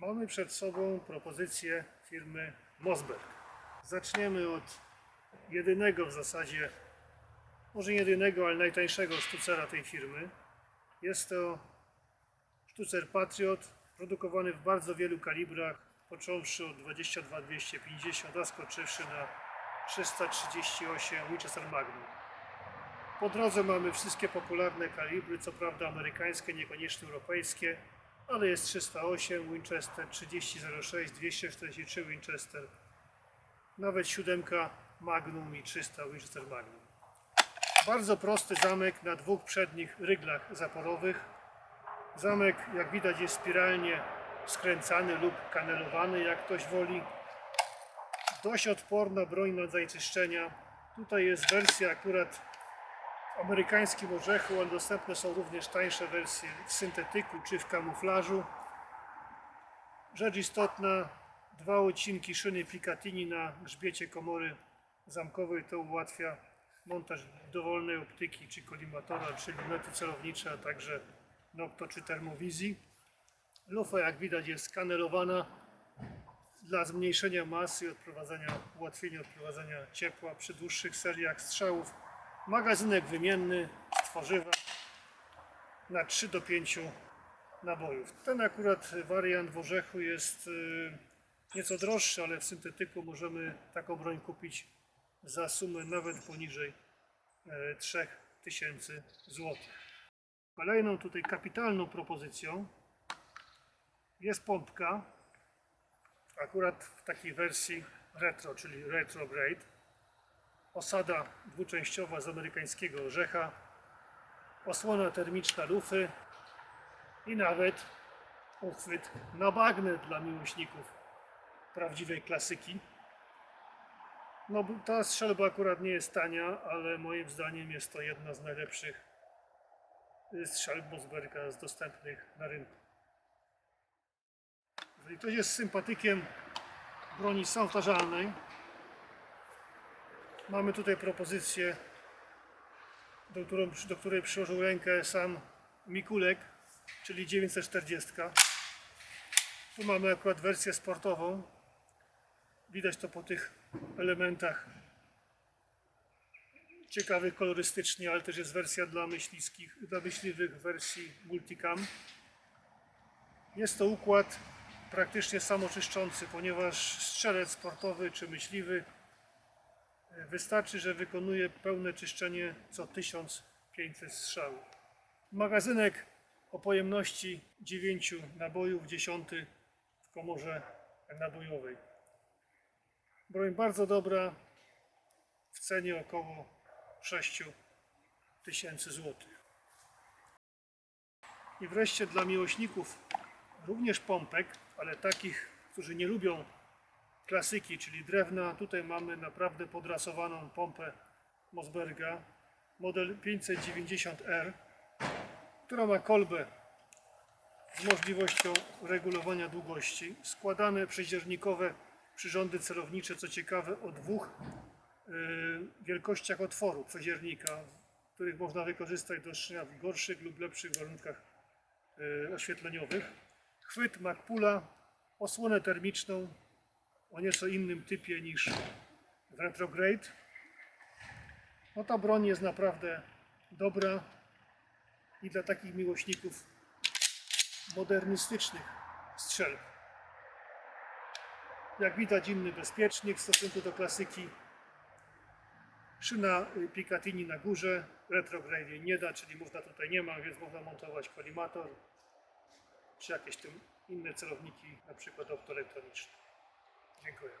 Mamy przed sobą propozycję firmy Mosberg. Zaczniemy od jedynego w zasadzie, może jedynego, ale najtańszego sztucera tej firmy. Jest to sztucer Patriot, produkowany w bardzo wielu kalibrach, począwszy od 22-250, a skoczywszy na 338 Winchester Magnum. Po drodze mamy wszystkie popularne kalibry, co prawda amerykańskie, niekoniecznie europejskie, ale jest 308 Winchester, 3006, 243 Winchester, nawet 7 Magnum i 300 Winchester Magnum. Bardzo prosty zamek na dwóch przednich ryglach zaporowych. Zamek, jak widać, jest spiralnie skręcany lub kanelowany, jak ktoś woli. Dość odporna broń na zanieczyszczenia. Tutaj jest wersja akurat w amerykańskim orzechu, dostępne są również tańsze wersje w syntetyku czy w kamuflażu. Rzecz istotna, dwa odcinki szyny Picatinny na grzbiecie komory zamkowej to ułatwia montaż dowolnej optyki, czy kolimatora, czy lunety celownicze, a także nokto czy termowizji. Lufa jak widać jest skanerowana dla zmniejszenia masy i odprowadzenia, ułatwienia odprowadzenia ciepła przy dłuższych seriach strzałów. Magazynek wymienny tworzywa na 3 do 5 nabojów. Ten akurat wariant w orzechu jest y, nieco droższy, ale w syntetyku możemy taką broń kupić za sumę nawet poniżej e, 3000 zł. Kolejną tutaj kapitalną propozycją jest pompka, akurat w takiej wersji retro, czyli retrograde. Osada dwuczęściowa z amerykańskiego orzecha, osłona termiczna lufy i nawet uchwyt na bagnet dla miłośników prawdziwej klasyki. No, ta strzelba akurat nie jest tania, ale moim zdaniem jest to jedna z najlepszych y, strzelb Mosberga z dostępnych na rynku. Jeżeli ktoś jest sympatykiem broni samowtarzalnej, mamy tutaj propozycję, do, którą, do której przyłożył rękę sam Mikulek, czyli 940. Tu mamy akurat wersję sportową. Widać to po tych elementach ciekawych kolorystycznie, ale też jest wersja dla myśliwskich, dla myśliwych wersji multicam. Jest to układ praktycznie samoczyszczący, ponieważ strzelec sportowy czy myśliwy wystarczy, że wykonuje pełne czyszczenie co 1500 strzałów. Magazynek o pojemności 9 nabojów, 10 w komorze nabojowej. Broń bardzo dobra, w cenie około 6 tysięcy złotych. I wreszcie dla miłośników również pompek, ale takich, którzy nie lubią klasyki, czyli drewna, tutaj mamy naprawdę podrasowaną pompę Mosberga, model 590R, która ma kolbę z możliwością regulowania długości, składane przeździernikowe przyrządy celownicze, co ciekawe, o dwóch y, wielkościach otworu przeziernika, których można wykorzystać do strzelania w gorszych lub lepszych warunkach y, oświetleniowych. Chwyt Macpula, osłonę termiczną o nieco innym typie niż w Retrograde. No ta broń jest naprawdę dobra i dla takich miłośników modernistycznych strzelb. Jak widać inny bezpiecznik w stosunku do klasyki. Szyna y, Picatinny na górze, retrograde nie da, czyli można tutaj nie ma, więc można montować kolimator czy jakieś tym inne celowniki, na przykład optoelektroniczne. Dziękuję.